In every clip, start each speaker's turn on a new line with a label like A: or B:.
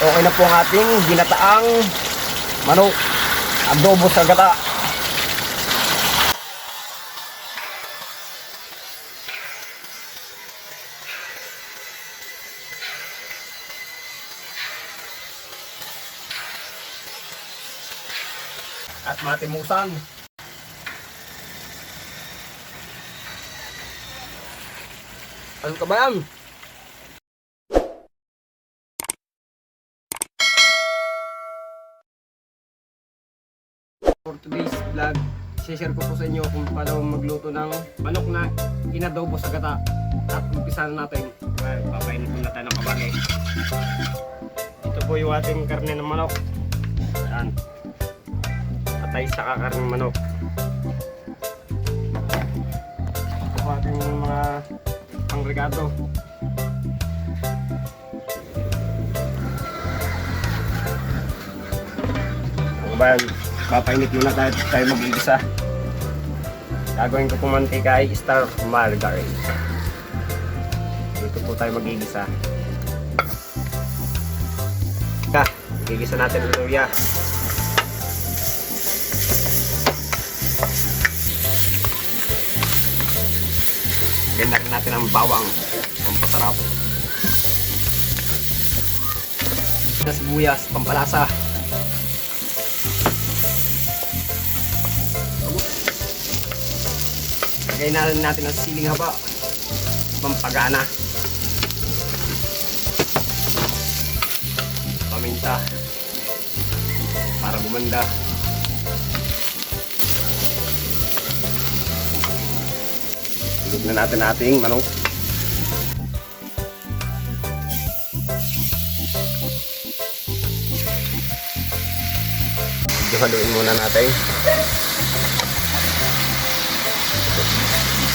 A: Okay na po ang ating ginataang manok. Adobo sa gata. At matimusan. Ano ka ba yan? For today's vlog, share ko po sa inyo kung paano magluto ng manok na inadobo sa gata. At umpisa na natin. Well, papainit muna tayo ng kabali. Ito po yung ating karne ng manok. Ayan. Patay sa kakarne ng manok. Ito po ating mga pangregado. Ano ba yan? Papainit muna tayo, tayo mag-igisa. Gagawin ko pong mantika ay star margarine. Dito po tayo mag-igisa. Ah, igisa natin ang luya. Ganda rin natin ang bawang. Pampasarap. Sibuyas, pampalasa. Lagay na rin natin ang siling haba. Pampagana. Paminta. Para gumanda. Tulog na natin ating manok. Haluin muna natin.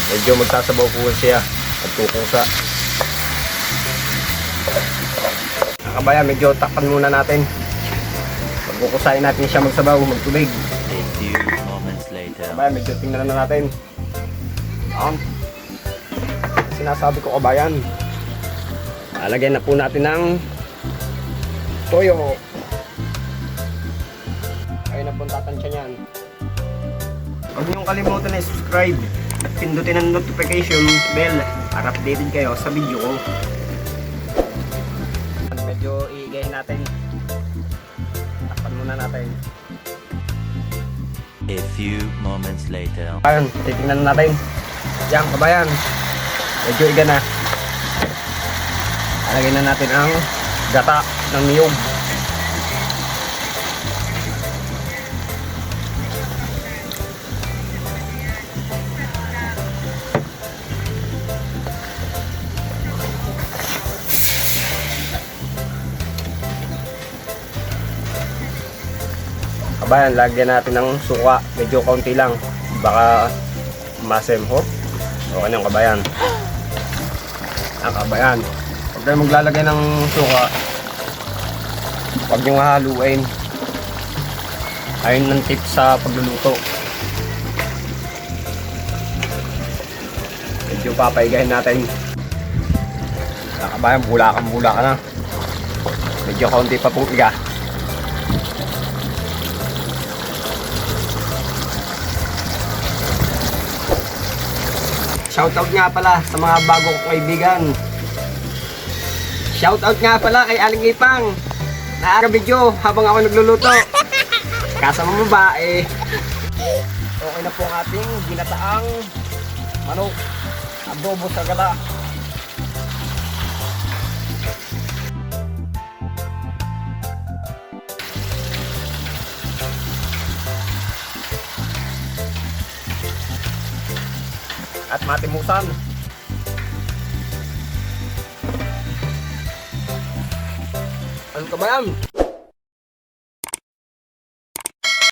A: Medyo magsasabaw po siya at kukusa. Nakabaya, medyo takpan muna natin. Pagkukusain natin siya magsabaw, magtubig.
B: A few moments later.
A: Kabayan, medyo tingnan na natin. Ang sinasabi ko kabayan. Lalagyan na po natin ng toyo. Ayun na po tatansya niyan. Huwag niyong kalimutan na subscribe at pindutin ang notification bell para updated kayo sa video ko. Medyo iigayin natin. Takpan muna natin.
B: A few moments later.
A: Kabayan, titingnan na natin. Yan, kabayan. Medyo iga na. Alagay na natin ang gata ng niyog. Kabayan, lagyan natin ng suka. Medyo kaunti lang. Baka masemho. Okay na yung kabayan. Ang kabayan. Huwag kayo maglalagay ng suka. Huwag nyo haluin. Ayun ng tip sa pagluluto. Medyo papaigahin natin. Ang kabayan, bula kang bula ka na. Medyo kaunti pa pong iga. Shoutout nga pala sa mga bago kong kaibigan. Shoutout nga pala kay Aling Ipang. Naaga video habang ako nagluluto. Kasama mo ba eh. Okay na po ang ating ginataang manok. Adobo sa gala. At matimusan. Ano ka ba yan?